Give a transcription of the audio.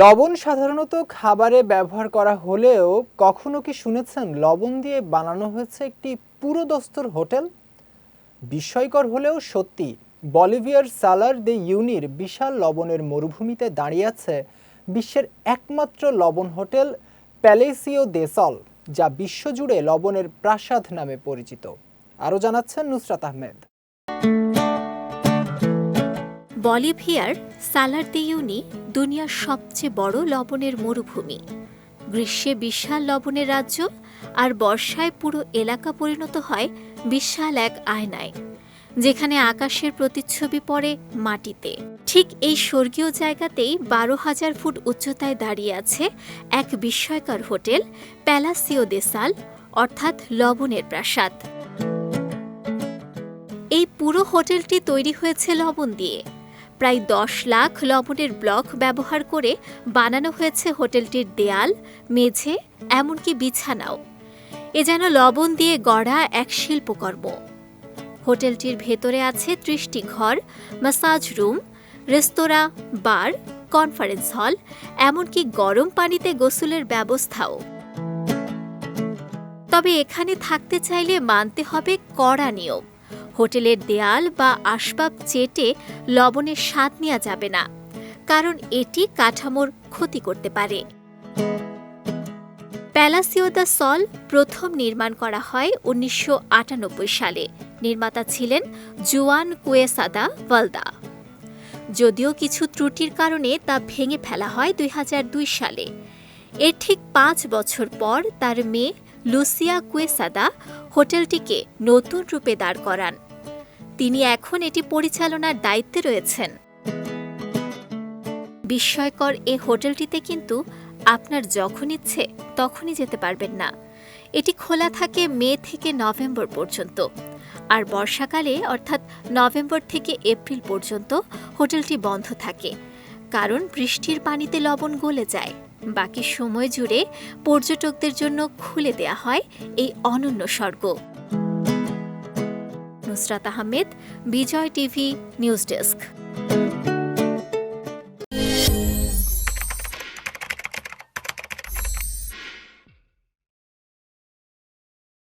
লবণ সাধারণত খাবারে ব্যবহার করা হলেও কখনো কি শুনেছেন লবণ দিয়ে বানানো হয়েছে একটি পুরোদস্তর হোটেল? বিস্ময়কর হলেও সত্যি, বলিভিয়ার সালার দে ইউনির বিশাল লবণের মরুভূমিতে দাঁড়িয়ে আছে বিশ্বের একমাত্র লবণ হোটেল প্যালেসিও দেসল যা বিশ্বজুড়ে লবণের প্রাসাদ নামে পরিচিত। আরও জানাচ্ছেন নুসরাত আহমেদ। বলিভিয়ার সালার দিউনি দুনিয়ার সবচেয়ে বড় লবণের মরুভূমি। গ্রীষ্মে বিশাল লবণের রাজ্য আর বর্ষায় পুরো এলাকা পরিণত হয় বিশাল এক আয়নায়, যেখানে আকাশের প্রতিচ্ছবি পড়ে মাটিতে। ঠিক এই স্বর্গীয় জায়গাতেই বারো হাজার ফুট উচ্চতায় দাঁড়িয়ে আছে এক বিস্ময়কর হোটেল, প্যালাসিও দেসাল অর্থাৎ লবণের প্রাসাদ। এই পুরো হোটেলটি তৈরি হয়েছে লবণ দিয়ে। প্রায় দশ লাখ লবণের ব্লক ব্যবহার করে বানানো হয়েছে হোটেলটির দেয়াল, মেঝে, এমনকি বিছানাও। এ যেন লবণ দিয়ে গড়া এক শিল্পকর্ম। হোটেলটির ভেতরে আছে ত্রিশটি ঘর, massage room, restaurant, bar, conference hall, এমনকি গরম পানিতে গোসলের ব্যবস্থাও। তবে এখানে থাকতে চাইলে মানতে হবে কড়া নিয়ম। হোটেলের দেয়াল বা আসবাব চেটে লবণের স্বাদ নেওয়া যাবে না, কারণ এটি কাঠামোর ক্ষতি করতে পারে। প্যালাসিও দ্য সল প্রথম নির্মাণ করা হয় উনিশশো আটানব্বই সালে। নির্মাতা ছিলেন জুয়ান কুয়েসাদা ওয়ালদা। যদিও কিছু ত্রুটির কারণে তা ভেঙে ফেলা হয় দুই হাজার দুই সালে। এর ঠিক পাঁচ বছর পর তার মেয়ে লুসিয়া কুয়েসাদা হোটেলটিকে নতুন রূপে দাঁড় করান। তিনি এখন এটি পরিচালনার দায়িত্বে রয়েছেন। বিস্ময়কর এ হোটেলটিতে কিন্তু আপনার যখন ইচ্ছে তখনই যেতে পারবেন না। এটি খোলা থাকে মে থেকে নভেম্বর পর্যন্ত। আর বর্ষাকালে, অর্থাৎ নভেম্বর থেকে এপ্রিল পর্যন্ত, হোটেলটি বন্ধ থাকে। কারণ বৃষ্টির পানিতে লবণ গলে যায়। বাকি সময় জুড়ে পর্যটকদের জন্য খুলে দেয়া হয় এই অনন্য স্বর্গ। Nusrat Ahmed, Bijoy TV, news desk.